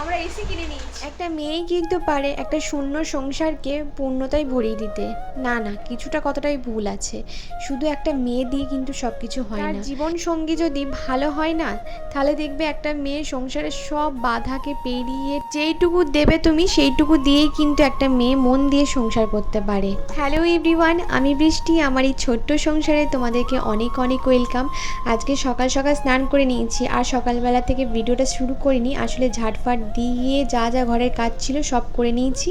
আমরা এসি কিনে নিয়েছি একটা মেয়েই কিন্তু পারে একটা শূন্য সংসারকে পূর্ণতায় ভরিয়ে দিতে। না না কিছুটা কতটাই ভুল আছে। শুধু একটা মেয়ে দিয়ে কিন্তু সব কিছু হয় না। জীবন সঙ্গী যদি ভালো হয় না তাহলে দেখবে একটা মেয়ে সংসারের সব বাধাকে পেরিয়ে যেইটুকু দেবে তুমি সেইটুকু দিয়েই কিন্তু একটা মেয়ে মন দিয়ে সংসার করতে পারে। হ্যালো এভরিওয়ান আমি বৃষ্টি আমার এই ছোট্ট সংসারে তোমাদেরকে অনেক অনেক ওয়েলকাম আজকে সকাল সকাল স্নান করে নিয়েছি আর সকালবেলা থেকে ভিডিওটা শুরু করিনি আসলে ঝাটফাট দিয়ে যা যা ঘরের কাজ ছিল সব করে নিয়েছি।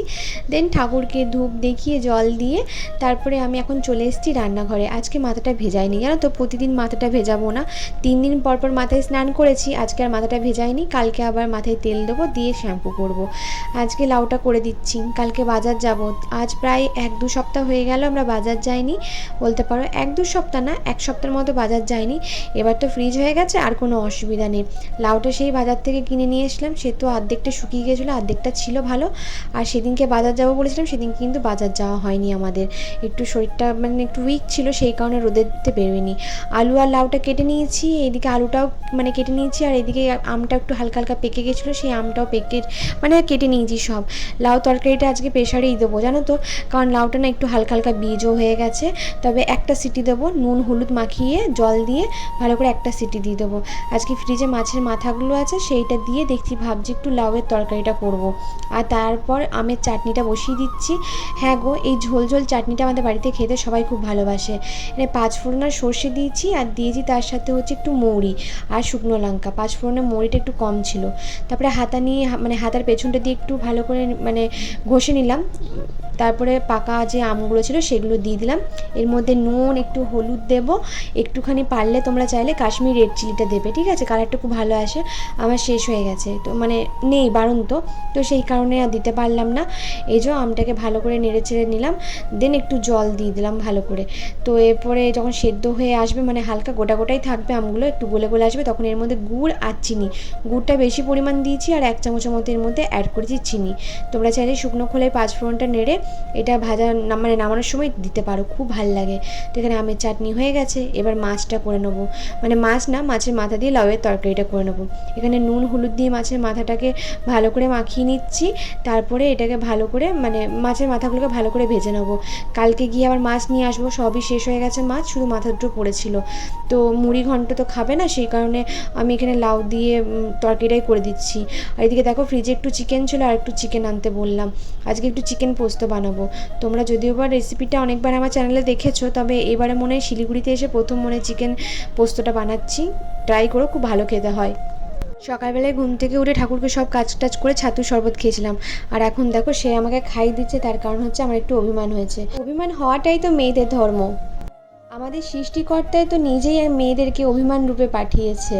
দেন ঠাকুরকে ধূপ দেখিয়ে, জল দিয়ে তারপরে আমি এখন চলে এসেছি রান্নাঘরে। আজকে মাথাটা ভেজাইনি জানো তো, প্রতিদিন মাথাটা ভেজাবো না। তিন দিন পর পর মাথায় স্নান করেছি, আজকে আর মাথাটা ভেজাইনি কালকে আবার মাথায় তেল দেবো, দিয়ে শ্যাম্পু করব। আজকে লাউটা করে দিচ্ছি। কালকে বাজার যাব। আজ প্রায় এক দু সপ্তাহ হয়ে গেল আমরা বাজার যাইনি। বলতে পারো এক দু সপ্তাহ না, এক সপ্তাহের মতো বাজার যাইনি। এবার তো ফ্রিজ হয়ে গেছে, আর কোনো অসুবিধা নেই। লাউটা সেই বাজার থেকে কিনে নিয়ে এসলাম, সে তো অর্ধেকটা শুকিয়ে গেছিল অর্ধেকটা ছিল ভালো। আর সেদিনকে বাজার যাব বলেছিলাম, সেদিন কিন্তু বাজার যাওয়া হয়নি আমাদের। একটু শরীরটা মানে একটু উইক ছিল, সেই কারণে রোদেরতে বেরোয়নি আলু আর লাউটা কেটে নিয়েছি এইদিকে আলুটাও মানে কেটে নিয়েছি, আর এদিকে আমটা একটু হালকা হালকা পেকে গেছিল সেই আমটাও পেকে মানে কেটে নিয়েছি সব। লাউ তরকারিটা আজকে প্রেশারেই দেবো, জানো তো? কারণ লাউটা না একটু হালকা হালকা বীজও হয়ে গেছে। তবে একটা সিটি দেবো, নুন, হলুদ মাখিয়ে, জল দিয়ে ভালো করে একটা সিটি দিয়ে দেবো। আজকে ফ্রিজে মাছের মাথাগুলো আছে, সেইটা দিয়ে দেখছি, ভাবছি একটু লাউয়ের তরকারিটা করব। আর তারপর আমের চাটনিটা বসিয়ে দিচ্ছি। হ্যাঁ গো, এই ঝোল ঝোল চাটনিটা আমাদের বাড়িতে খেতে সবাই খুব ভালোবাসে। মানে পাঁচ ফোড়নার সর্ষে দিয়েছি আর দিয়েছি তার সাথে হচ্ছে একটু মৌরি আর শুকনো লঙ্কা। পাঁচ ফোড়নের মৌরিটা একটু কম ছিল। তারপরে হাতা নিয়ে মানে হাতার পেছনটা দিয়ে একটু ভালো করে মানে ঘষে নিলাম। তারপরে পাকা যে আমগুলো ছিল সেগুলো দিয়ে দিলাম। এর মধ্যে নুন, একটু হলুদ দেবো। একটুখানি পারলে তোমরা চাইলে কাশ্মীর রেড চিলিটা দেবে। ঠিক আছে? কালারটা খুব ভালো আসে। আমার শেষ হয়ে গেছে। তো মানে নেই বারণ তো। তো সেই কারণে আর দিতে পারলাম না। এই যে আমটাকে ভালো করে নেড়ে চেড়ে নিলাম দেন একটু জল দিয়ে দিলাম ভালো করে। তো এরপরে যখন সেদ্ধ হয়ে আসবে মানে হালকা গোটা গোটাই থাকবে আমগুলো, একটু গলে গলে আসবে, তখন এর মধ্যে গুড় আর চিনি। গুড়টা বেশি পরিমাণ দিয়েছি আর এক চামচের মতো এর মধ্যে অ্যাড করেছি চিনি। তোমরা চাইলে শুকনো খোলায় পাঁচ ফোড়নটা নেড়ে এটা ভাজা মানে নামানোর সময় দিতে পারো, খুব ভালো লাগে। তো এখানে আমের চাটনি হয়ে গেছে, এবার মাছটা করে নেব। মানে মাছ না, মাছের মাথা দিয়ে লাউয়ের তরকারিটা করে নেব। এখানে নুন, হলুদ দিয়ে মাছের মাথাটাকে ভালো করে মাখিয়ে নিচ্ছি। তারপরে এটাকে ভালো করে মানে মাছের মাথাগুলোকে ভালো করে ভেজে নেব। কালকে গিয়ে আবার মাছ নিয়ে আসব, সবই শেষ হয়ে গেছে মাছ, শুধু মাথা দুটো পড়েছিল। তো মুড়ি ঘন্ট তো খাবে না, সেই কারণে আমি এখানে লাউ দিয়ে তরকারিটাই করে দিচ্ছি। আর এদিকে দেখো ফ্রিজে একটু চিকেন ছিল আর একটু চিকেন আনতে বললাম। আজকে একটু চিকেন পোস্ত বানাবো। তোমরা যদিও বা রেসিপিটা অনেকবার আমার চ্যানেলে দেখেছ, তবে এবারে মনে হয় শিলিগুড়িতে এসে প্রথম মনে চিকেন পোস্তটা বানাচ্ছি। ট্রাই করো, খুব ভালো খেতে হয়। সকালবেলায় ঘুম থেকে উঠে ঠাকুরকে সব কাজ টাজ করে ছাতু শরবত খেয়েছিলাম। আর এখন দেখো, সে আমাকে খাই দিচ্ছে, তার কারণ হচ্ছে আমার একটু অভিমান হয়েছে। অভিমান হওয়াটাই তো মেয়েদের ধর্ম। আমাদের সৃষ্টিকর্তাই তো নিজেই মেয়েদেরকে অভিমান রূপে পাঠিয়েছে।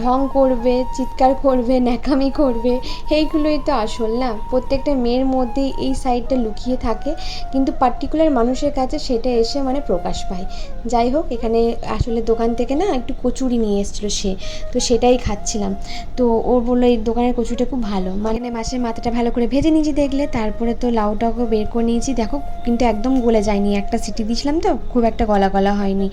ঢং করবে, চিৎকার করবে, ন্যাকামি করবে এইগুলোই তো আসল না? প্রত্যেকটা মেয়ের মধ্যেই এই সাইডটা লুকিয়ে থাকে, কিন্তু পার্টিকুলার মানুষের কাছে সেটা এসে মানে প্রকাশ পায়। যাই হোক, এখানে আসলে দোকান থেকে না একটু কচুরি নিয়ে এসেছিল সে, তো সেটাই খাচ্ছিলাম। তো ও বলল, এই দোকানের কচুরিটা খুব ভালো। মানে মাছের মাথাটা ভালো করে ভেজে নিয়েছি দেখলে, তারপরে তো লাউটাকে বের করে নিয়েছি। দেখো, কিন্তু একদম গলে যায়নি। একটা সিটি দিয়েছিলাম তো, খুব একটা গলা গলা হয়নি।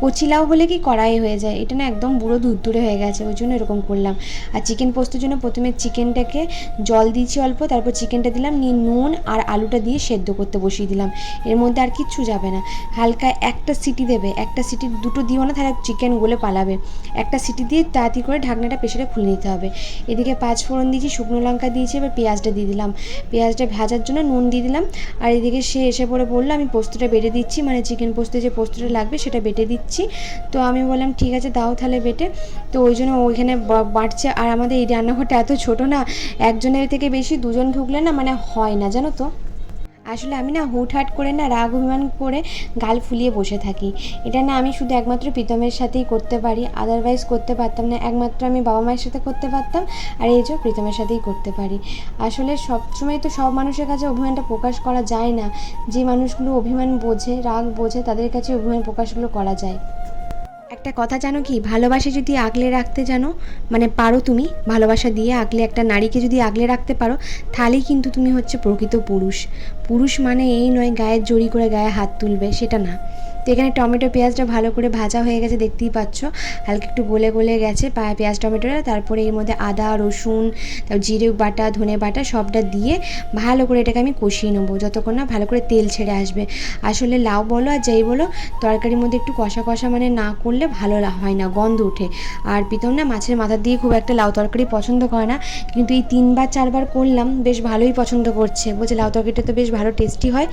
কচি লাউ হলে কি কড়াই হয়ে যায়। এটা না একদম বুড়ো ধুরধুরে হয়ে গেছে, ওই জন্য এরকম করলাম। আর চিকেন পোস্তর জন্য প্রথমে চিকেনটাকে জল দিয়েছি অল্প, তারপর চিকেনটা দিলাম, নিয়ে নুন আর আলুটা দিয়ে সেদ্ধ করতে বসিয়ে দিলাম। এর মধ্যে আর কিচ্ছু যাবে না। হালকা একটা সিটি দেবে। একটা সিটি দুটো দিও না, তাহলে চিকেন গলে পালাবে। একটা সিটি দিয়ে তাড়াতাড়ি করে ঢাকনাটা প্রেশারে খুলে নিতে হবে। এদিকে পাঁচ ফোড়ন দিয়েছি, শুকনো লঙ্কা দিয়েছি, এবার পেঁয়াজটা দিয়ে দিলাম। পেঁয়াজটা ভাজার জন্য নুন দিয়ে দিলাম। আর এদিকে সে এসে পড়ে বলল, আমি পোস্তটা বেড়ে দিচ্ছি। মানে চিকেন পোস্তে যে পোস্তটা লাগবে, সেটা বেটে দিচ্ছি। তো আমি বললাম, ঠিক আছে, দাও তাহলে বেটে। তো ওই জন্য ওইখানে বাড়ছে। আর আমাদের এই রান্নাঘরটা এত ছোট না, একজনের থেকে বেশি দুজন ঢুকলে না মানে হয় না, জানো তো? আসলে আমি না হুটহাট করে না রাগ অভিমান করে গাল ফুলিয়ে বসে থাকি। এটা না আমি শুধু একমাত্র প্রীতমের সাথেই করতে পারি। আদারওয়াইজ করতে পারতাম না। একমাত্র আমি বাবা মায়ের সাথে করতে পারতাম আর এই যে প্রীতমের সাথেই করতে পারি। আসলে সবসময় তো সব মানুষের কাছে অভিমানটা প্রকাশ করা যায় না। যে মানুষগুলো অভিমান বোঝে, রাগ বোঝে, তাদের কাছে অভিমান প্রকাশগুলো করা যায়। একটা কথা জানো কি? ভালোবাসা যদি আগলে রাখতে জানো মানে পারো তুমি ভালোবাসা দিয়ে আগলে, একটা নারীকে যদি আগলে রাখতে পারো, তাহলেই কিন্তু তুমি হচ্ছে প্রকৃত পুরুষ। পুরুষ মানে এই নয় গায়ের জড়ি করে গায়ে হাত তুলবে, সেটা না। তো এখানে টমেটো পেঁয়াজটা ভালো করে ভাজা হয়ে গেছে, দেখতেই পাচ্ছ। হালকা একটু গলে গলে গেছে পেঁয়াজ, টমেটোটা। তারপরে এর মধ্যে আদা, রসুন, তারপর জিরে বাটা, ধনে বাটা সবটা দিয়ে ভালো করে এটাকে আমি কষিয়ে নেব। যতক্ষণ না ভালো করে তেল ছেড়ে আসবে। আসলে লাউ বলো আর যাই বলো, তরকারির মধ্যে একটু কষা কষা মানে না করলে ভালো হয় না, গন্ধ ওঠে। আর প্রীতম না মাছের মাথা দিয়ে খুব একটা লাউ তরকারি পছন্দ করে না। কিন্তু এই তিনবার, চারবার করলাম, বেশ ভালোই পছন্দ করছে। বলছে লাউ তরকারিটা তো বেশ ভালো টেস্টি হয়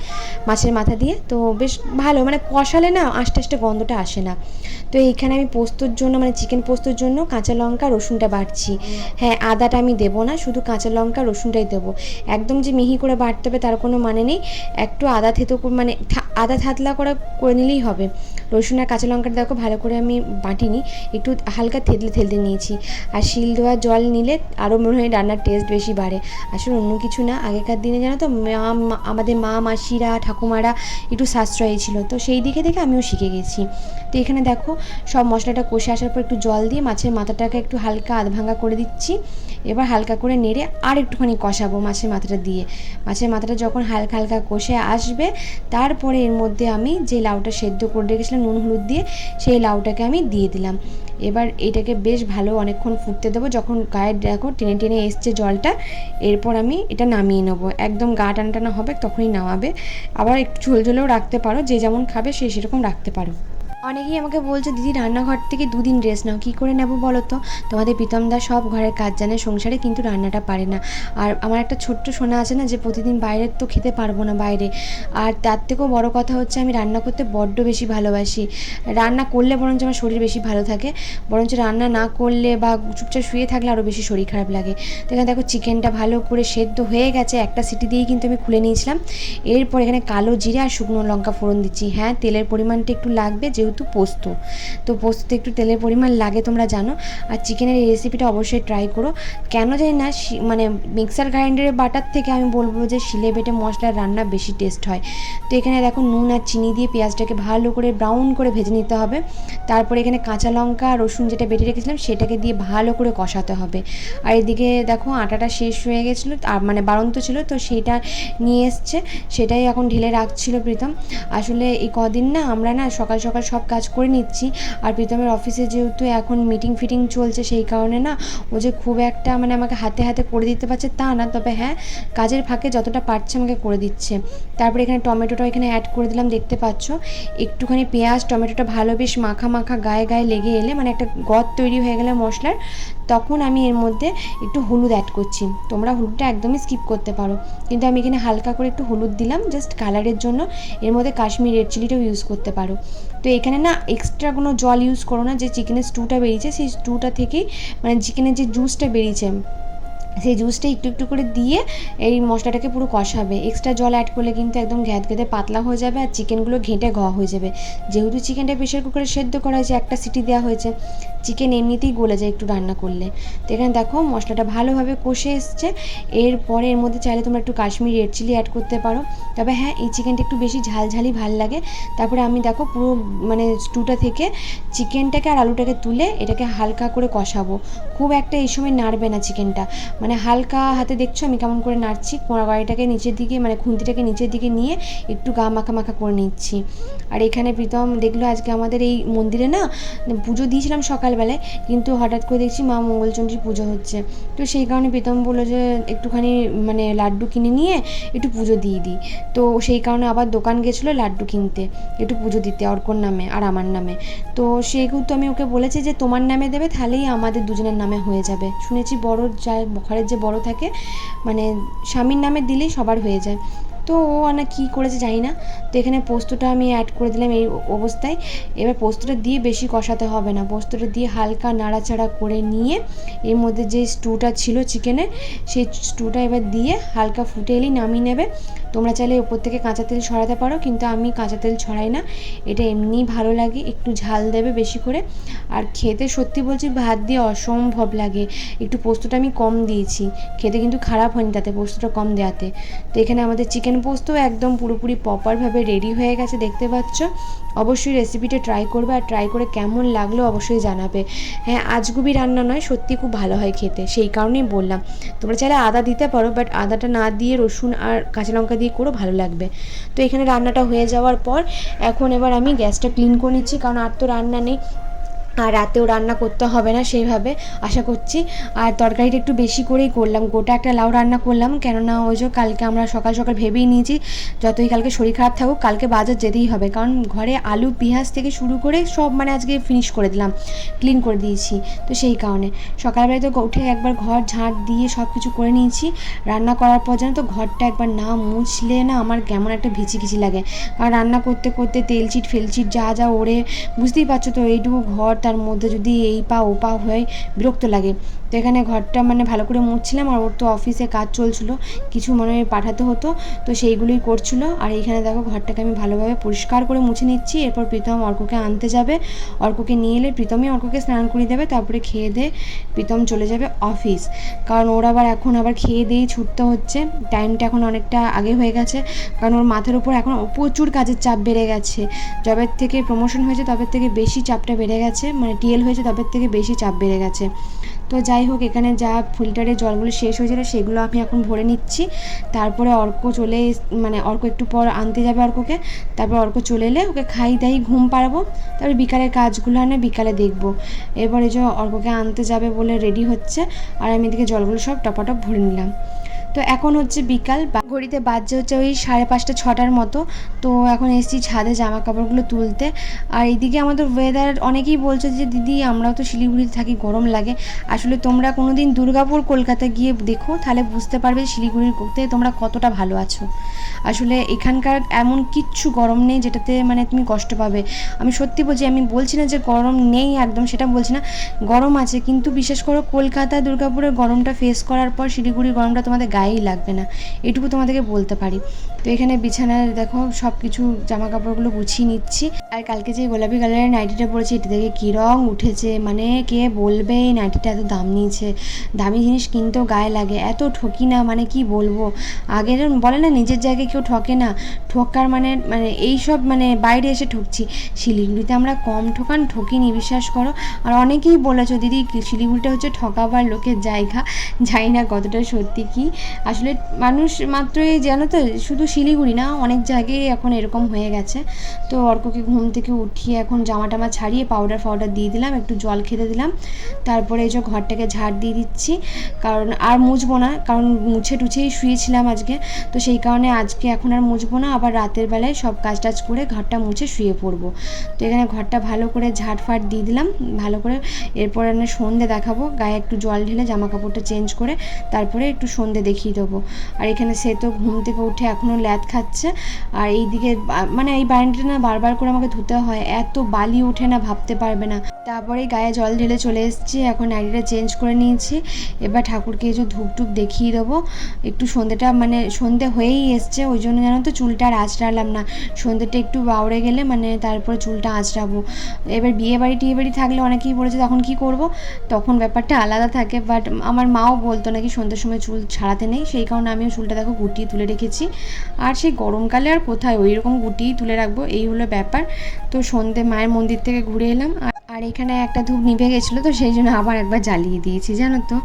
মাছের মাথা দিয়ে। তো বেশ ভালো মানে কষালে না আস্তে আস্তে গন্ধটা আসে না। তো এইখানে আমি পোস্তর জন্য মানে চিকেন পোস্তর জন্য কাঁচা লঙ্কা, রসুনটা বাটছি। হ্যাঁ আদাটা আমি দেবো না, শুধু কাঁচা লঙ্কা, রসুনটাই দেবো। একদম যে মিহি করে বাটতে হবে তার কোনো মানে নেই। একটু আদা থেতো মানে আদা থাতলা করে করে নিলেই হবে। রসুন আর কাঁচা লঙ্কাটা দেখো ভালো করে আমি বাটিনি, একটু হালকা থেতলে থেতলে নিয়েছি। আর শিল দেওয়া জল নিলে আরও মনে হয় রান্নার টেস্ট বেশি বাড়ে। আসলে অন্য কিছু না, আগেকার দিনে জানো তো মা আমাদের মা, মাসিরা, ঠাকুমারা একটু সাশ্রয়ী ছিল। তো সেই দিকে থেকে আমিও শিখে গেছি। তো এখানে দেখো, সব মশলাটা কষে আসার পর একটু জল দিয়ে মাছের মাথাটাকে একটু হালকা আধ ভাঙা করে দিচ্ছি। এবার হালকা করে নেড়ে আর একটুখানি কষাবো মাছের মাথাটা দিয়ে। মাছের মাথাটা যখন হালকা হালকা কষে আসবে, তারপরে এর মধ্যে আমি যে লাউটা সেদ্ধ করে রেখেছিলাম নুন, হলুদ দিয়ে, সেই লাউটাকে আমি দিয়ে দিলাম। এবার এটাকে বেশ ভালো অনেকক্ষণ ফুটতে দেবো। যখন গায়ে দেখো টেনে টেনে এসছে জলটা, এরপর আমি এটা নামিয়ে নেব। একদম গা টানটানা টানা হবে, তখনই নামাবে। আবার একটু ঝোল ঝোলেও রাখতে পারো, যে যেমন খাবে সে সেরকম রাখতে পারো। অনেকেই আমাকে বলছে, দিদি, রান্নাঘর থেকে দুদিন রেস্ট নাও। কী করে নেব বলো তো? তোমাদের প্রীতমদা সব ঘরের কাজ জানে, সংসারে কিন্তু রান্নাটা পারে না। আর আমার একটা ছোট্ট সোনা আছে না, যে প্রতিদিন বাইরের তো খেতে পারব না বাইরে। আর তার থেকেও বড় কথা হচ্ছে, আমি রান্না করতে বড্ড বেশি ভালোবাসি। রান্না করলে বরঞ্চ আমার শরীর বেশি ভালো থাকে। বরঞ্চ রান্না না করলে বা চুপচাপ শুয়ে থাকলে আরও বেশি শরীর খারাপ লাগে। তো এখানে দেখো, চিকেনটা ভালো করে সেদ্ধ হয়ে গেছে। একটা সিটি দিয়েই কিন্তু আমি খুলে নিয়েছিলাম। এরপর এখানে কালো জিরে আর শুকনো লঙ্কা ফোড়ন দিচ্ছি। হ্যাঁ তেলের পরিমাণটা একটু লাগবে, যেহেতু পোস্ত। তো পোস্ততে একটু তেলের পরিমাণ লাগে তোমরা জানো। আর চিকেনের এই রেসিপিটা অবশ্যই ট্রাই করো। কেন জানি না মানে মিক্সার গ্রাইন্ডারের বাটার থেকে আমি বলব যে শিলে বেটে মশলার রান্না বেশি টেস্ট হয়। তো এখানে দেখো নুন আর চিনি দিয়ে পেঁয়াজটাকে ভালো করে ব্রাউন করে ভেজে নিতে হবে। তারপরে এখানে কাঁচা লঙ্কা, রসুন যেটা বেটে রেখেছিলাম সেটাকে দিয়ে ভালো করে কষাতে হবে। আর এদিকে দেখো আটাটা শেষ হয়ে গেছিল, আর মানে বাড়ন্ত ছিল, তো সেটা নিয়ে এসছে। সেটাই এখন ঢেলে রাখছিল প্রীতম। আসলে এই কদিন না আমরা না সকাল সকাল সব কাজ করে নিচ্ছি। আর প্রীতমের অফিসে যেহেতু এখন মিটিং ফিটিং চলছে সেই কারণে না, ও যে খুব একটা মানে আমাকে হাতে হাতে করে দিতে পারছে তা না, তবে হ্যাঁ কাজের ফাঁকে যতটা পারছে আমাকে করে দিচ্ছে। তারপরে এখানে টমেটোটা এখানে অ্যাড করে দিলাম, দেখতে পাচ্ছ? একটুখানি পেঁয়াজ, টমেটোটা ভালো বেশ মাখা মাখা গায়ে গায়ে লেগে এলে মানে একটা গদ তৈরি হয়ে গেলে মশলার, তখন আমি এর মধ্যে একটু হলুদ অ্যাড করছি। তোমরা হলুদটা একদমই স্কিপ করতে পারো। কিন্তু আমি এখানে হালকা করে একটু হলুদ দিলাম জাস্ট কালারের জন্য। এর মধ্যে কাশ্মীর রেড চিলিটাও ইউজ করতে পারো। তো এখানে না এক্সট্রা কোনো জল ইউজ করো না, যে চিকেনের স্টুটা বেরিয়েছে, সেই স্টুটা থেকেই মানে চিকেনের যে জুসটা বেরিয়েছে সেই জুসটা একটু একটু করে দিয়ে এই মশলাটাকে পুরো কষাবে। এক্সট্রা জল অ্যাড করলে কিন্তু একদম ঘ্যাত ঘেঁতে পাতলা হয়ে যাবে আর চিকেনগুলো ঘেঁটে ঘ হয়ে যাবে। যেহেতু চিকেনটা প্রেশার কুকারে সেদ্ধ করা হয়েছে, একটা সিটি দেওয়া হয়েছে চিকেন এমনিতেই গলে যায় একটু রান্না করলে। তো এখানে দেখো মশলাটা ভালোভাবে কষে এসছে। এরপরে এর মধ্যে চাইলে তোমরা একটু কাশ্মীরি রেড চিলি অ্যাড করতে পারো। তবে হ্যাঁ এই চিকেনটা একটু বেশি ঝালঝালি ভালো লাগে। তারপরে আমি দেখো পুরো মানে স্টুটা থেকে চিকেনটাকে আর আলুটাকে তুলে এটাকে হালকা করে কষাবো। খুব একটা এই সময় নাড়বে না চিকেনটা মানে হালকা হাতে দেখছ, আমি কেমন করে নাড়ছি কড়াইটাকে নিচের দিকে মানে খুন্তিটাকে নিচের দিকে নিয়ে একটু গা মাখা মাখা করে নিচ্ছি। আর এখানে প্রীতম দেখল আজকে আমাদের এই মন্দিরে না, পুজো দিয়েছিলাম সকালবেলায়, কিন্তু হঠাৎ করে দেখছি মা মঙ্গলচণ্ডীর পুজো হচ্ছে। তো সেই কারণে প্রীতম বলল যে, একটুখানি মানে লাড্ডু কিনে নিয়ে একটু পুজো দিয়ে দিই। তো সেই কারণে আবার দোকান গেছিল লাড্ডু কিনতে, একটু পুজো দিতে, অর্কর নামে আর আমার নামে। তো সেহেতু আমি ওকে বলেছি যে, তোমার নামে দেবে, তাহলেই আমাদের দুজনের নামে হয়ে যাবে। শুনেছি বড় যা ঘরের যে বড় থাকে মানে স্বামীর নামে দিলেই সবার হয়ে যায়। তো ও না কী করেছে জানি না। তো এখানে পোস্তটা আমি অ্যাড করে দিলাম এই অবস্থায়। এবার পোস্তটা দিয়ে বেশি কষাতে হবে না। পোস্তটা দিয়ে হালকা নাড়াচাড়া করে নিয়ে এর মধ্যে যে স্টুটা ছিল চিকেনের সেই স্টুটা এবার দিয়ে হালকা ফুটে এলেই নামিয়ে নেবে। তোমরা চাইলে ওপর থেকে কাঁচা তেল ছড়াতে পারো, কিন্তু আমি কাঁচা তেল ছড়াই না। এটা এমনিই ভালো লাগে, একটু ঝাল দেবে বেশি করে। আর খেতে সত্যি বলছি, ভাত দিয়ে অসম্ভব লাগে। একটু পোস্তটা আমি কম দিয়েছি। খেতে কিন্তু খারাপ হয়নি তাতে, পোস্তটা কম দেওয়াতে। তো এখানে আমাদের চিকেনও চিকেন পোস্ত একদম পুরোপুরি প্রপারভাবে রেডি হয়ে গেছে, দেখতে পাচ্ছ? অবশ্যই রেসিপিটা ট্রাই করবে আর ট্রাই করে কেমন লাগল অবশ্যই জানাবে। হ্যাঁ আজগুবি রান্না নয়, সত্যি খুব ভালো হয় খেতে, সেই কারণেই বললাম। তোমরা চাইলে আদা দিতে পারো বাট আদাটা না দিয়ে রসুন আর কাঁচা লঙ্কা দিয়ে করো, ভালো লাগবে। তো এখানে রান্নাটা হয়ে যাওয়ার পর, এখন এবার আমি গ্যাসটা ক্লিন করে নিচ্ছি, কারণ আর তো রান্না নেই। আর রাতেও রান্না করতে হবে না সেইভাবে, আশা করছি। আর তরকারিটা একটু বেশি করেই করলাম। গোটা একটা লাউ রান্না করলাম, কেননা ওই যে কালকে আমরা সকাল সকাল ভেবেই নিয়েছি, যতই কালকে শরীর খারাপ থাকুক, কালকে বাজার যেতেই হবে। কারণ ঘরে আলু, পেঁয়াজ থেকে শুরু করে সব মানে আজকে ফিনিশ করে দিলাম ক্লিন করে দিয়েছি। তো সেই কারণে সকালবেলায় তো উঠে একবার ঘর ঝাঁট দিয়ে সব কিছু করে নিয়েছি। রান্না করার পর যেন তো ঘরটা একবার না মুছলে না আমার কেমন একটা ভিচি খিচি লাগে। আর রান্না করতে করতে তেলচিট, ফেলচিট যা যা ওড়ে, বুঝতেই পারছ তো, এইটুকু ঘর তার মধ্যে যদি এই পা ও পা হয়ে বিরক্ত লাগে। তো এখানে ঘরটা মানে ভালো করে মুছছিলাম আর ওর তো অফিসে কাজ চলছিল, কিছু মনে পাঠাতে হতো। তো সেইগুলোই করছিল। আর এইখানে দেখো ঘরটাকে আমি ভালোভাবে পরিষ্কার করে মুছে নিচ্ছি। এরপর প্রীতম অর্ককে আনতে যাবে। অর্ককে নিয়ে এলে প্রীতমই অর্ককে স্নান করিয়ে দেবে। তারপরে খেয়ে দিয়ে প্রীতম চলে যাবে অফিস। কারণ ওর আবার এখন আবার খেয়ে দিয়েই ছুটতে হচ্ছে। টাইমটা এখন অনেকটা আগে হয়ে গেছে। কারণ ওর মাথার উপর এখন প্রচুর কাজের চাপ বেড়ে গেছে। জবের থেকে প্রমোশন হয়েছে তবে থেকে বেশি চাপটা বেড়ে গেছে। মানে টিএল হয়েছে তবে থেকে বেশি চাপ বেড়ে গেছে। তো যাই হোক, এখানে যা ফিল্টারে জলগুলো শেষ হয়েছিল সেগুলো আমি এখন ভরে নিচ্ছি। তারপরে অর্ক চলে মানে অর্ক একটু পর আনতে যাবে অর্ককে। তারপর অর্ক চলে এলে ওকে খাই দাই, ঘুম পাড়াবো। তারপরে বিকালের কাজগুলো আনে বিকালে দেখব। এরপর যে অর্ককে আনতে যাবে বলে রেডি হচ্ছে। আর আমি এদিকে জলগুলো সব টপাটপ ভরে নিলাম। তো এখন হচ্ছে বিকাল ঘড়িতে বাজছে হচ্ছে ওই সাড়ে পাঁচটা, ছটার মতো। তো এখন এসেছি ছাদে জামা কাপড়গুলো তুলতে। আর এইদিকে আমাদের ওয়েদার অনেকেই বলছে যে, দিদি, আমরাও তো শিলিগুড়িতে থাকি, গরম লাগে। আসলে তোমরা কোনো দিন দুর্গাপুর, কলকাতা গিয়ে দেখো, তাহলে বুঝতে পারবে শিলিগুড়ির করতে তোমরা কতটা ভালো আছো। আসলে এখানকার এমন কিচ্ছু গরম নেই, যেটাতে মানে তুমি কষ্ট পাবে। আমি সত্যি বলছি, আমি বলছি না যে গরম নেই একদম, সেটা বলছি না। গরম আছে, কিন্তু বিশেষ করে কলকাতা, দুর্গাপুরের গরমটা ফেস করার পর, শিলিগুড়ির গরমটা তোমাদের গায়েই লাগবে না, এটুকু তোমাদেরকে বলতে পারি। তো এখানে বিছানায় দেখো সব কিছু জামা কাপড়গুলো গুছিয়ে নিচ্ছি। আর কালকে যে গোলাপি কালারের নাইটিটা পরেছি, এটা দেখে কী রং উঠেছে মানে কে বলবে এই নাইটিটা, এত দাম নিয়েছে। দামি জিনিস কিনতেও গায়ে লাগে, এত ঠকি না মানে কি বলব? আগের বলে না, নিজের জায়গায় কেউ ঠকে না। ঠকার মানে মানে এই সব মানে বাইরে এসে ঠকছি। শিলিগুড়িতে আমরা কম ঠকান, ঠকিনি, বিশ্বাস করো। আর অনেকেই বলেছ, দিদি, শিলিগুড়িটা হচ্ছে ঠকাবার লোকের জায়গা। জানি না কতটা সত্যি কি। আসলে মানুষ মাত্রই জানো তো, শুধু শিলিগুড়ি না, অনেক জায়গায় এখন এরকম হয়ে গেছে। তো অর্ককে ঘুম থেকে উঠিয়ে এখন জামা টামা ছাড়িয়ে পাউডার ফাউডার দিয়ে দিলাম, একটু জল খেতে দিলাম। তারপরে এই যে ঘরটাকে ঝাড় দিয়ে দিচ্ছি, কারণ আর মুছবো না, কারণ মুছে টুছেই শুয়েছিলাম আজকে। তো সেই কারণে আজকে এখন আর মুছবো না, আবার রাতের বেলায় সব কাজ টাজ করে ঘরটা মুছে শুয়ে পড়ব। তো এখানে ঘরটা ভালো করে ঝাড় ফাট দিয়ে দিলাম, ভালো করে। এরপর সন্ধে দেখাবো, গায়ে একটু জল ঢেলে জামা কাপড়টা চেঞ্জ করে, তারপরে একটু সন্ধে দেখিয়ে দেবো। আর এখানে সে তো ঘুম থেকে উঠে এখনও ল্যাদ খাচ্ছে। আর এইদিকে মানে এই বাড়িটা না বারবার করে আমাকে ধুতে হয়। এত বালি ওঠে না, ভাবতে পারবে না। তারপরে গায়ে জল ঢেলে চলে এসেছি। এখন আইডিটা চেঞ্জ করে নিয়েছি। এবার ঠাকুরকে যে ধূপ টুপ দেখিয়ে দেবো। একটু সন্ধেটা মানে সন্ধে হয়েই এসছে। ওই জন্য জানো তো চুলটা আর আঁচড়ালাম না। সন্ধেটা একটু বাউড়ে গেলে মানে তারপরে চুলটা আঁচড়াবো। এবার বিয়ে বাড়ি টিয়ে বাড়ি থাকলে অনেকেই বলেছে, তখন কি করব? তখন ব্যাপারটা আলাদা থাকে। বাট আমার মাও বলতো নাকি সন্ধ্যের সময় চুল ছাড়াতে নেই, সেই কারণে আমি চুলটা দেখো গুটিয়ে তুলে রেখেছি। আর সেই গরমকালে আর কোথায়? ওই রকম গুটিয়েই তুলে রাখব, এই হলো ব্যাপার। তো সন্ধে মায়ের মন্দির থেকে ঘুরে এলাম, আর আর এখানে একটা ধূপ নিভে গেছিল তো সেই জন্য আবার একবার জ্বালিয়ে দিয়েছি, জানো তো?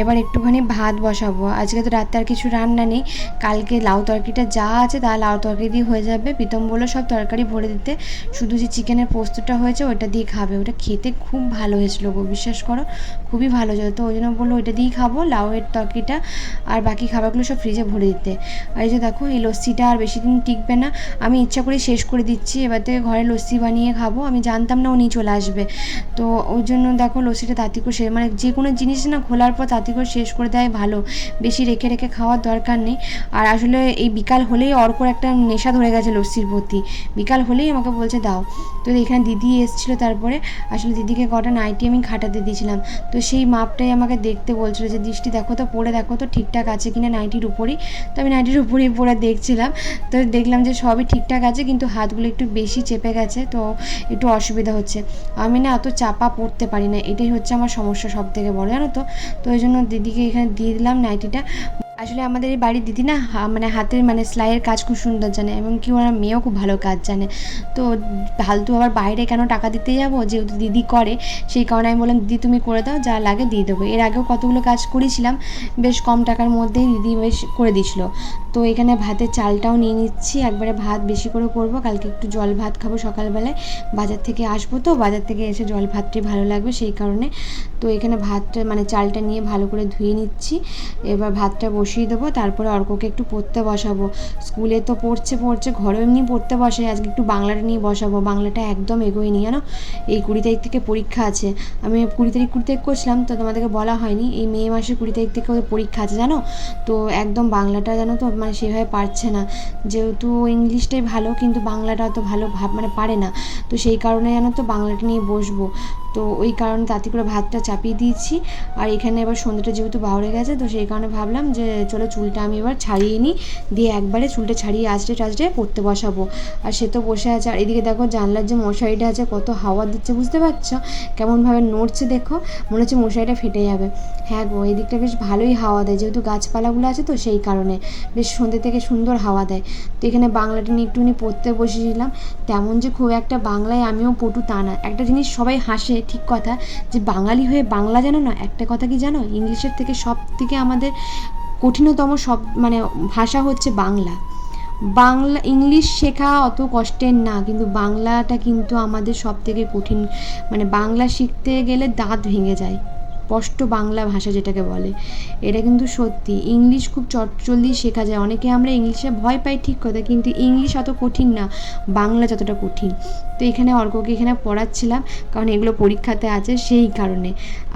এবার একটুখানি ভাত বসাবো। আজকে তো রাত্রে আর কিছু রান্না নেই। কালকে লাউ তরকারিটা যা আছে তা লাউ তরকারি দিয়ে হয়ে যাবে। প্রীতম বলল, সব তরকারি ভরে দিতে। শুধু যে চিকেনের পোস্তটা হয়েছে ওটা দিয়ে খাবে। ওটা খেতে খুব ভালো হয়েছিল গো, বিশ্বাস করো? খুবই ভালো হয়েছিল তো ওই জন্য বলল, ওইটা দিয়েই খাব লাউয়ের তরকারিটা আর বাকি খাবারগুলো সব ফ্রিজে ভরে দিতে। আর এই যে দেখো, এই লস্যিটা আর বেশি দিন টিকবে না। আমি ইচ্ছা করে শেষ করে দিচ্ছি। এবার থেকে ঘরে লস্যি বানিয়ে খাব। আমি জানতাম না উনি চলে আসবে। তো ওই জন্য দেখো লস্যিটা তাঁতি করে শেষ মানে যে কোনো জিনিস না খোলার পর তাঁতি করে শেষ করে দেয় ভালো। বেশি রেখে রেখে খাওয়ার দরকার নেই। আর আসলে এই বিকাল হলেই অর্কর একটা নেশা ধরে গেছে লস্যির প্রতি। বিকাল হলেই আমাকে বলছে, দাও। তো এখানে দিদি এসেছিল তারপরে। আসলে দিদিকে কটা নাইটি আমি খাটাতে দিয়েছিলাম। তো সেই মাপটাই আমাকে দেখতে বলছিল যে, দৃষ্টি দেখো তো, পরে দেখো তো ঠিকঠাক আছে কিনা নাইটির উপরেই। তো আমি নাইটির উপরেই পরে দেখছিলাম। তো দেখলাম যে সবই ঠিকঠাক আছে, কিন্তু হাতগুলো একটু বেশি চেপে গেছে, তো একটু অসুবিধা হচ্ছে। আমি না অত চাপা পড়তে পারি না, এটাই হচ্ছে আমার সমস্যা সব থেকে বড়, জানো তো? তো ওই জন্য দিদিকে এখানে দিয়ে দিলাম নাইটিটা। আসলে আমাদের এই বাড়ির দিদি না মানে হাতের মানে সেলাইয়ের কাজ খুব সুন্দর জানে এবং কি ওনার মেয়েও খুব ভালো কাজ জানে। তো ফালতু আবার বাইরে কেন টাকা দিতে যাব? যেহেতু দিদি করে, সেই কারণে আমি বললাম, দিদি, তুমি করে দাও, যা লাগে দিয়ে দেবো। এর আগেও কতগুলো কাজ করেছিলাম, বেশ কম টাকার মধ্যেই দিদি বেশ করে দিয়েছিলো। তো এখানে ভাতের চালটাও নিয়ে নিচ্ছি। একবারে ভাত বেশি করে করব। কালকে একটু জল ভাত খাব সকালবেলায়। বাজার থেকে আসব তো, বাজার থেকে এসে জল ভাতটাই ভালো লাগবে সেই কারণে। তো এখানে ভাতটা মানে চালটা নিয়ে ভালো করে ধুয়ে নিচ্ছি। এবার ভাতটা বসিয়ে দেবো। তারপরে অর্ককে একটু পড়তে বসাবো। স্কুলে তো পড়ছে পড়ছে, ঘরেও এমনি পড়তে বসে। আজকে একটু বাংলাটা নিয়ে বসাবো। বাংলাটা একদম এগোয়নি, জানো? এই কুড়ি তারিখ থেকে পরীক্ষা আছে। আমি কুড়ি তারিখ কুড়ি তারিখ করছিলাম, তো তোমাদেরকে বলা হয়নি। এই মে মাসের কুড়ি তারিখ থেকে ওদের পরীক্ষা আছে, জানো? তো একদম বাংলাটা জানো তো মানে সেভাবে পারছে না। যেহেতু ইংলিশটাই ভালো, কিন্তু বাংলাটা অত ভালো ভাব মানে পারে না। তো সেই কারণে জানো তো বাংলাটা নিয়ে বসবো। তো ওই কারণে তাতে করে ভাতটা চাপিয়ে দিয়েছি। আর এখানে এবার সন্ধ্যাটা যেহেতু বাহরে গেছে, তো সেই কারণে ভাবলাম যে চলো চুলটা আমি এবার ছাড়িয়ে নিই। দিয়ে একবারে চুলটা ছাড়িয়ে আজটে টাজটে পড়তে বসাবো। আর সে তো বসে আছে। আর এদিকে দেখো জানলার যে মশারিটা আছে, কত হাওয়া দিচ্ছে, বুঝতে পারছ? কেমনভাবে নড়ছে দেখো, মনে হচ্ছে মশারিটা ফেটে যাবে। হ্যাঁ গো, এই দিকটা বেশ ভালোই হাওয়া দেয়। যেহেতু গাছপালাগুলো আছে তো সেই কারণে বেশ সন্ধ্যে থেকে সুন্দর হাওয়া দেয়। তো এখানে বাংলাটা নিয়ে একটুখানি পড়তে বসেছিলাম। তেমন যে খুব একটা বাংলায় আমিও পটু তা না। একটা জিনিস সবাই হাসে ঠিক কথা যে বাঙালি হয়ে বাংলা জানো না, একটা কথা কি জানো? ইংলিশের থেকে সব থেকে আমাদের কঠিনতম সব মানে ভাষা হচ্ছে বাংলা। বাংলা, ইংলিশ শেখা অত কষ্টের না, কিন্তু বাংলাটা কিন্তু আমাদের সব থেকে কঠিন মানে বাংলা শিখতে গেলে দাঁত ভেঙে যায়। স্পষ্ট বাংলা ভাষা যেটাকে বলে। এটা কিন্তু সত্যি। ইংলিশ খুব চটজলদি শেখা যায়। অনেকে আমরা ইংলিশে ভয় পাই ঠিক কথা, কিন্তু ইংলিশ অত কঠিন না, বাংলা যতটা কঠিন। তো এখানে অর্ককে এখানে পড়াচ্ছিলাম, কারণ এগুলো পরীক্ষাতে আছে সেই কারণে।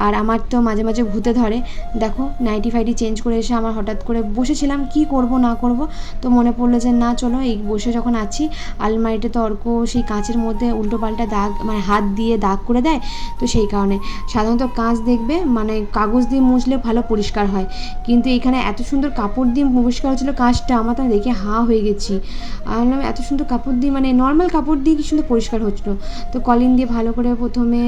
আর আমার তো মাঝে মাঝে ভূতে ধরে। দেখো নাইটি ফাইটি চেঞ্জ করে এসে আমার হঠাৎ করে বসেছিলাম, কি করব, না করব? তো মনে পড়ল যে, না, চলো, এই বসে যখন আছি, আলমারিতে তো অর্ক সেই কাঁচের মধ্যে উল্টো পাল্টা দাগ মানে হাত দিয়ে দাগ করে দেয়, তো সেই কারণে। সাধারণত কাঁচ দেখবে মানে কাগজ দিয়ে মুছলে ভালো পরিষ্কার হয়। কিন্তু এখানে এত সুন্দর কাপড় দিয়ে পরিষ্কার হচ্ছিল কাঁচটা, আমার তো দেখে হা হয়ে গেছি। আর এত সুন্দর কাপড় দিয়ে মানে নর্মাল কাপড় দিয়ে কি সুন্দর পরিষ্কার হচ্ছিল। তো কলিন দিয়ে ভালো করে প্রথমে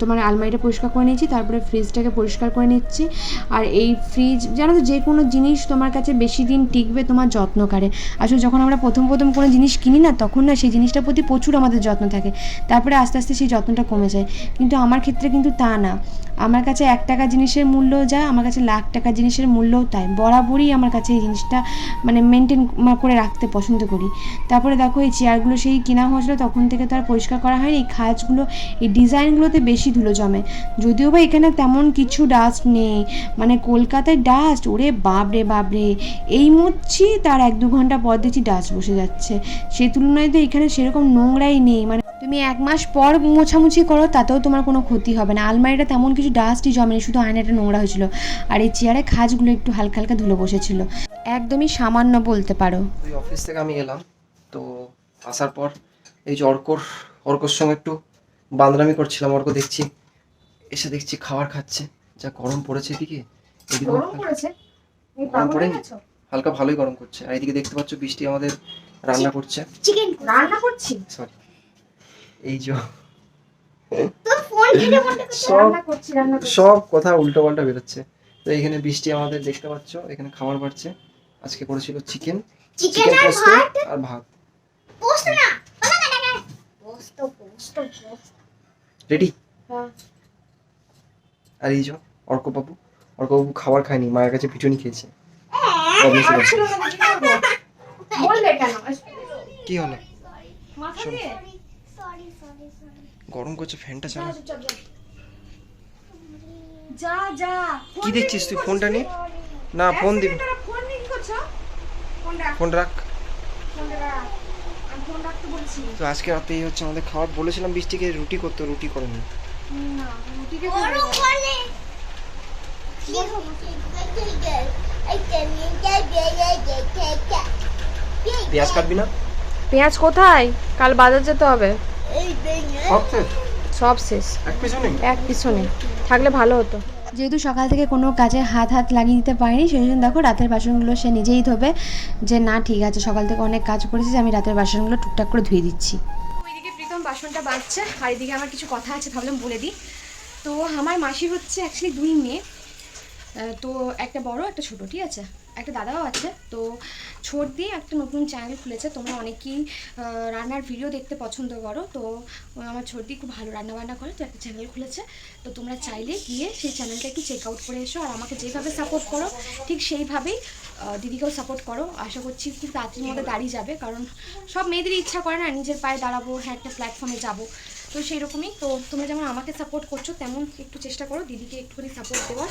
তোমার আলমারিটা পরিষ্কার করে নিয়েছি, তারপরে ফ্রিজটাকে পরিষ্কার করে নিচ্ছি। আর এই ফ্রিজ, জানো তো, যে কোনো জিনিস তোমার কাছে বেশি দিন টিকবে তোমার যত্ন করে। আসলে যখন আমরা প্রথম প্রথম কোনো জিনিস কিনি না, তখন না সেই জিনিসটার প্রতি প্রচুর আমাদের যত্ন থাকে। তারপরে আস্তে আস্তে সেই যত্নটা কমে যায়। কিন্তু আমার ক্ষেত্রে কিন্তু তা না। আমার কাছে এক টাকা জিনিসের মূল্য যা আমার কাছে লাখ টাকা জিনিসের মূল্যও তাই। বরাবরই আমার কাছে এই জিনিসটা মানে মেনটেন করে রাখতে পছন্দ করি। তারপরে দেখো এই চেয়ারগুলো সেই কেনা হয়েছিল, তখন থেকে তো আর পরিষ্কার করা হয়নি, এই খাঁজগুলো, এই ডিজাইনগুলোতে বেশি ধুলো জমে। যদিও বা এখানে তেমন কিছু ডাস্ট নেই মানে কলকাতায় ডাস্ট ওরে বাপরে বাপরে। এই মুছছি তার এক দু ঘণ্টা পর দেখছি ডাস্ট বসে যাচ্ছে। সেই তুলনায় তো এখানে সেরকম নোংরাই নেই মানে তুমি এক মাস পর মোছামুছি করো, তাতেও তোমার কোনো ক্ষতি হবে না। আলমারিটা তেমন কিছু ডাস্টই জমেনি, শুধু আয়নাটা নোংরা হয়েছিল। আর এই চেয়ারে খাজগুলো একটু হালকা হালকা ধুলো বসেছিল। একদমই সামান্য বলতে পারো। অফিস থেকে আমি এলাম, তো আসার পর এই যে অর্কর অর্কর সঙ্গে একটু বান্দরামি করছিলাম অর্ক দেখছি এসে দেখছি খাবার খাচ্ছে। যা গরম পড়েছে এদিকে গরম পড়েছে? গেছো? হালকা ভালোই গরম করছে। আর এদিকে দেখতে পাচ্ছ বৃষ্টি আমাদের রান্না করছে। চিকেন রান্না করছি? সরি এই যে সব- কথা উল্টো পাল্টা বেরোচ্ছে। তো এখানে বৃষ্টি আমাদের দেখতে পাচ্ছ এখানে খাবার বাড়ছে। আজকে করেছিল চিকেন। চিকেন আর পোস্ত ভাত? আর ভাত। পোস্ত না। রেডি হ্যাঁ। আর এই যে অর্কবাবু অর্কবাবু খাবার খায়নি মায়ের কাছে পিটুনি খেয়েছে। করছে। বললে কেন? কি হলো? গরম করছে ফ্যানটা চালা যা যা। কি দেখছিস তুই? ফোনটা নিয়ে না ফোন দিবি। ফোন রাখ। ফোন রাখ। তো আজকে রাতে এই হচ্ছে আমাদের খাবার। বলেছিলাম বৃষ্টিকে রুটি করতে রুটি করেনি। পেঁয়াজ কাটবি না? পেঁয়াজ কোথায়? কাল বাজার যেতে হবে। সব শেষ? এক পিছু নেই? এক পিছনে থাকলে ভালো হতো। যেহেতু সকাল থেকে কোনো কাজে হাত হাত লাগিয়ে দিতে পারিনি, সেই জন্য দেখো রাতের বাসনগুলো সে নিজেই ধোবে। যে না, ঠিক আছে, সকাল থেকে অনেক কাজ করেছি, আমি রাতের বাসনগুলো টুকটাক করে ধুয়ে দিচ্ছি। ওইদিকে প্রীতম বাসনটা বাজছে আর এদিকে আমার কিছু কথা আছে, ভাবলাম বলে দিই। তো আমার মাসি হচ্ছে অ্যাকচুয়ালি দুই মেয়ে তো একটা বড়, একটা ছোট, ঠিক আছে? একটা দাদাও আছে, তো ছোট দিয়ে একটা নতুন চ্যানেল খুলেছে, তোমরা অনেকেই রান্নার ভিডিও দেখতে পছন্দ করো, তো আমার ছোটদি খুব ভালো রান্না বান্না করে, তো একটা চ্যানেল খুলেছে, তো তোমরা চাইলে গিয়ে সেই চ্যানেলটা একটু চেক আউট করে এসো, আর আমাকে যেভাবে সাপোর্ট করো, ঠিক সেইভাবেই দিদিকেও সাপোর্ট করো, আশা করছি খুব তাড়াতাড়ির মধ্যে দাঁড়িয়ে যাবে, কারণ সব মেয়েদেরই ইচ্ছা করে না, নিজের পায়ে দাঁড়াবো হ্যাঁ একটা প্ল্যাটফর্মে যাব, তো সেই রকমই তো তোমরা যেমন আমাকে সাপোর্ট করছ, তেমন একটু চেষ্টা করো, দিদিকে একটুখানি সাপোর্ট দেওয়ার,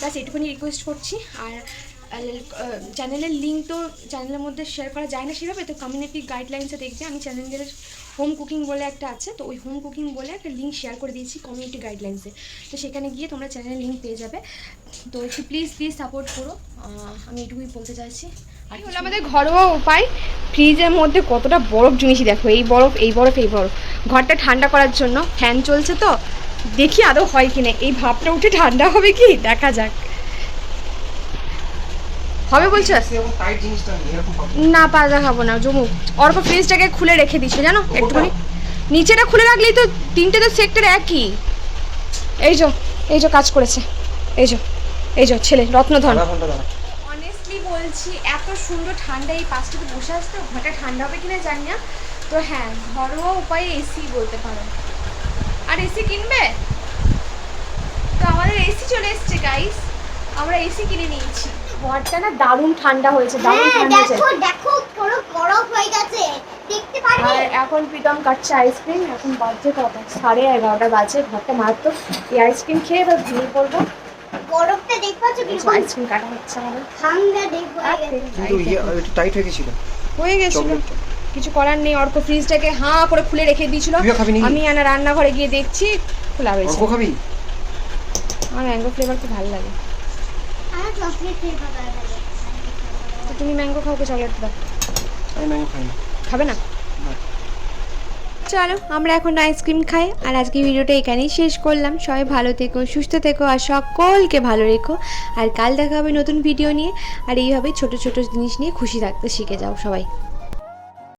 ব্যাস এটুকুনি রিকোয়েস্ট করছি, আর চ্যানেলের লিঙ্ক তো চ্যানেলের মধ্যে শেয়ার করা যায় না সেভাবে তো কমিউনিটি গাইডলাইন্সে দেখবে। আমি চ্যানেলের হোম কুকিং বলে একটা আছে তো ওই হোম কুকিং বলে একটা লিঙ্ক শেয়ার করে দিয়েছি কমিউনিটি গাইডলাইন্সে তো সেখানে গিয়ে তোমরা চ্যানেলের লিঙ্ক পেয়ে যাবে। তো একটু প্লিজ প্লিজ সাপোর্ট করো। আমি এটুকুই বলতে চাইছি। আর হলো আমাদের ঘরোয়া উপায়। ফ্রিজের মধ্যে কতটা বরফ জিনিসই দেখো এই বরফ এই বরফ এই বরফ। ঘরটা ঠান্ডা করার জন্য ফ্যান চলছে তো? দেখি আদৌ হয় কিনা। এই ভাবটা উঠে ঠান্ডা হবে কি? দেখা যাক। হবে বলছো না পাজা খাব না জমু। অর্ক ফ্রিজটাকে খুলে রেখে দিচ্ছে জানো? একটুখানি। নিচেটা খুলে রাখলেই তো তিনটে তো সেক্টর একই। এই যো এই যো কাজ করেছে। এই যো এই যো ছেলে রত্নধন। অনেস্টলি বলছি এত সুন্দর ঠান্ডা এই পাঁচটাতে বসে আসতে ঘরটা ঠান্ডা হবে কিনা জানি না। তো হ্যাঁ ঘরোয়া উপায়ে এসি বলতে পারো। আর এসি কিনবে? তো আমাদের এসি চলে এসছে গাইস আমরা এসি কিনে নিয়েছি। ঘরটা না দারুণ ঠান্ডা হয়েছে দারুণ হ্যাঁ ঠান্ডা হয়েছে। দেখো দেখো পুরো বরফ হয়ে গেছে। দেখতে পারবে? আর এখন প্রীতম কাটছে আইসক্রিম এখন বাজছে কটা? সাড়ে এগারোটা বাজে ঘরটা মারতো এই আইসক্রিম খেয়ে এবার ঘুমিয়ে পড়ব। বরফটা দেখতে পাচ্ছ কীরকম? আইসক্রিম কাটা হচ্ছে আমাদের। ঠান্ডা দেখো হয়ে কিন্তু ইয়ে একটু টাইট হয়ে গেছিল। হয়ে গেছিল কিছু করার নেই অর্ক ফ্রিজটাকে হাঁ করে খুলে রেখে দিয়েছিল। আমি আনা রান্নাঘরে গিয়ে দেখছি খোলা হয়েছে। খাবি? আমার ম্যাঙ্গো ফ্লেভার খুব ভালো লাগে আমার চকলেট ফ্লেভার ভালো লাগে তো তুমি ম্যাঙ্গো খাও চকলেট দাও? আমি ম্যাঙ্গো খাই না। খাবে না? চলো আমরা এখন আইসক্রিম খাই। আর আজকে ভিডিওটা এখানেই শেষ করলাম। সবাই ভালো থেকো সুস্থ থেকো আর সকলকে ভালো রেখো। আর কাল দেখা হবে নতুন ভিডিও নিয়ে। আর এইভাবেই ছোট ছোট জিনিস নিয়ে খুশি থাকতে শিখে যাও সবাই।